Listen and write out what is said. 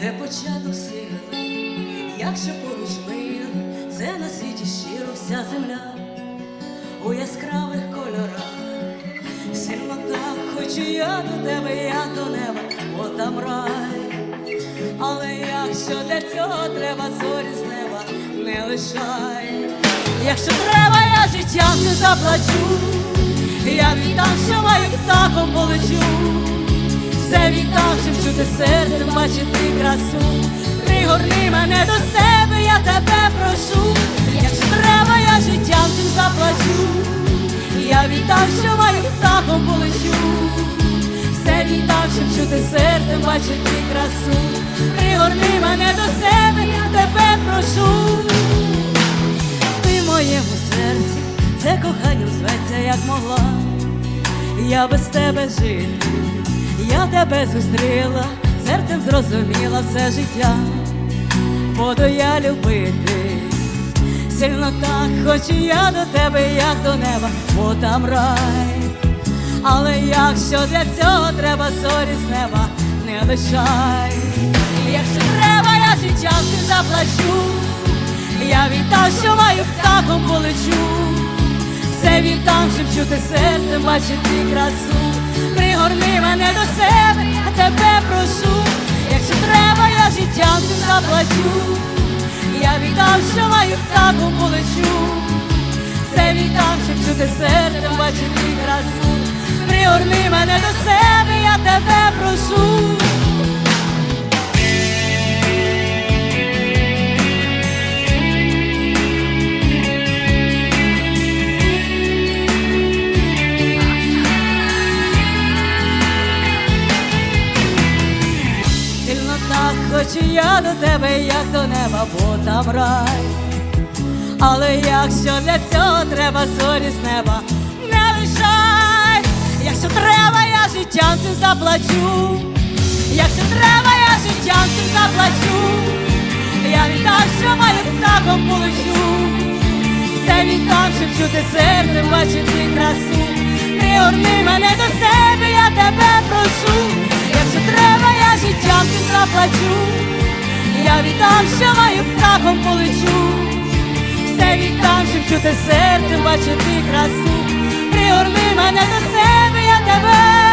де початок сили, як ще поруч мир, це на світі щиро вся земля? У яскравих кольорах, сірнота, хочу я до тебе, я до неба, бо там рай, але якщо для цього треба зорі з неба не лишай, якщо треба, я життям не заплачу, я віддам, що маю птахом полечу. Чути серцем, бачити красу. Пригорни мене до себе, я тебе прошу. Якщо треба, я життям цим заплачу. Я віддам, що маю птахом полечу. Все віддам, щоб чути серцем, бачити красу. Пригорни мене до себе, я тебе прошу. Ти моєму серці, це коханням зветься, як могла. Я без тебе жити, я тебе зустріла, серцем зрозуміла все життя, буду я любити, сильно так хочу я до тебе, як до неба, бо там рай. Але якщо для цього треба зорі з неба, не лишай. Якщо треба, я життям ти заплачу, я віддам, що маю птахом полечу. Все віддам, щоб чути серцем, бачити красу. Пригорни мене до себе, а тебе прошу. Якщо треба, я життям цим заплачу. Я віддам, що маю птахом полечу. Все віддам, щоб чути серцем, бачити красу. Пригорни мене до себе, хочу я до тебе, як до неба, бо там рай. Але якщо для цього треба зорі з неба, не лишай. Якщо треба, я життям цим заплачу. Якщо треба, я життям цим заплачу. Я віддам, що маю птахом полечу. Все віддам, щоб чути серцем, бачити красу. заплачу, я віддам, що маю птахом полечу, все віддам, щоб чути серце, бачити красу, пригорни мене до себе, я тебе.